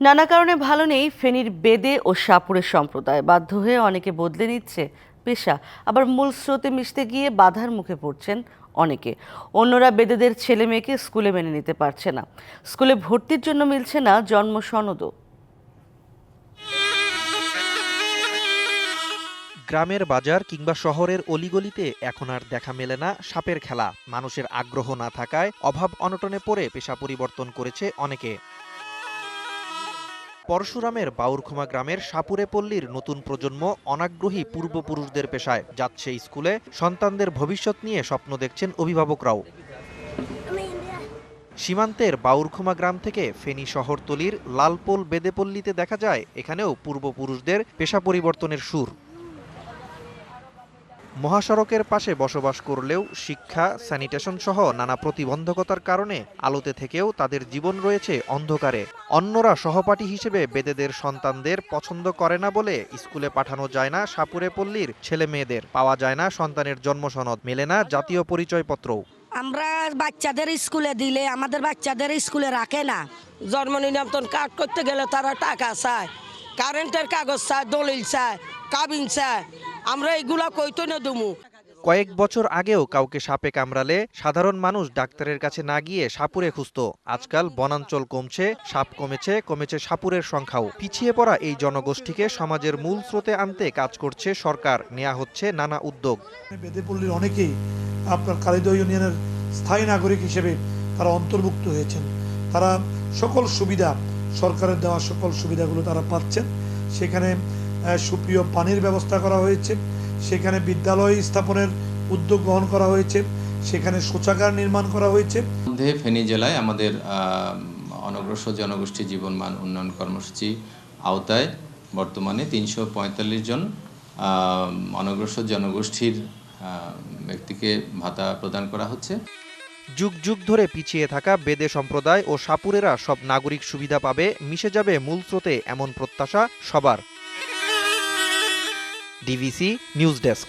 নানা কারণে ভালো নেই ফেনীর বেদে ও সাপুরের সম্প্রদায়। বাধ্য হয়ে অনেকে বদলে নিচ্ছে পেশা। আবার মূল স্রোতে মিশতে গিয়ে বাধার মুখে পড়ছেন অনেকে। অন্যরা বেদেদের ছেলে মেয়েকে স্কুলে মেনে নিতে পারছে না। স্কুলে ভর্তির জন্য মিলছে না জন্ম সনদও। গ্রামের বাজার কিংবা শহরের অলিগলিতে এখন আর দেখা মেলে না সাপের খেলা। মানুষের আগ্রহ না থাকায় অভাব অনটনে পড়ে পেশা পরিবর্তন করেছে অনেকে। পরশুরামের বাউরখুমা গ্রামের সাপুরে পল্লীর নতুন প্রজন্ম অনাগ্রহী পূর্বপুরুষদের পেশায় যাচ্ছে স্কুলে। সন্তানদের ভবিষ্যৎ নিয়ে স্বপ্ন দেখছেন অভিভাবকরাও। সীমান্তের বাউরখুমা গ্রাম থেকে ফেনী শহরতলির লালপোল বেদেপল্লীতে দেখা যায়, এখানেও পূর্বপুরুষদের পেশা পরিবর্তনের সুর। মহাসড়কের পাশে বসবাস করলেও শিক্ষা স্যানিটেশন সহ নানা প্রতিবন্ধকতার কারণে আলোতে থেকেও তাদের জীবন রয়েছে অন্ধকারে। অন্যরা সহপাঠী হিসেবে বেদেদের সন্তানদের পছন্দ করে না বলে স্কুলে পাঠানো যায় না সাপুরে পল্লীর ছেলে মেয়েদের পাওয়া যায় না সন্তানের জন্ম সনদ মেলে না জাতীয় পরিচয়পত্রও। আমরা বাচ্চাদের স্কুলে দিলে আমাদের বাচ্চাদের স্কুলে রাখে না। জন্ম নিয়ন্ত্রণ কার্ড করতে গেলে তারা টাকা চায় কারেন্টের কাগজ চায় দলিল চায় কাবিন চায়। আমরা এগুলা কইতো না দুমু? কয়েক বছর আগেও কাউকে সাপে কামড়ালে সাধারণ মানুষ ডাক্তারের কাছে না গিয়ে সাপুরে খুঁজত। আজকাল বনাঞ্চল কমছে সাপ কমেছে কমেছে সাপুরের সংখ্যাও। পিছিয়ে পড়া এই জনগোষ্ঠীকে সমাজের মূল স্রোতে আনতে কাজ করছে সরকার নেওয়া হচ্ছে নানা উদ্যোগ। বেদেপল্লীর অনেকেই আপনার কালিদ ইউনিয়নের স্থায়ী নাগরিক হিসেবে তারা অন্তর্ভুক্ত হয়েছেন। তারা সকল সুবিধা সরকারের দেওয়া সকল সুবিধাগুলো তারা পাচ্ছেন। সেখানে সুপ্রিয় পানির ব্যবস্থা করা হয়েছে। সেখানে বিদ্যালয় স্থাপনের উদ্যোগ গ্রহণ করা হয়েছে। সেখানে শৌচাগার নির্মাণ করা হয়েছে। মধ্যে ফেনী জেলায় আমাদের অনগ্রসর জনগোষ্ঠী জীবন মান উন্নয়ন কর্মসূচি আওতায় বর্তমানে তিনশো পঁয়তাল্লিশ জন অনগ্রসর জনগোষ্ঠীর ব্যক্তিকে ভাতা প্রদান করা হচ্ছে। যুগ যুগ ধরে পিছিয়ে থাকা বেদে সম্প্রদায় ও সাপুরেরা সব নাগরিক সুবিধা পাবে মিশে যাবে মূল স্রোতে এমন প্রত্যাশা সবার। DVC news desk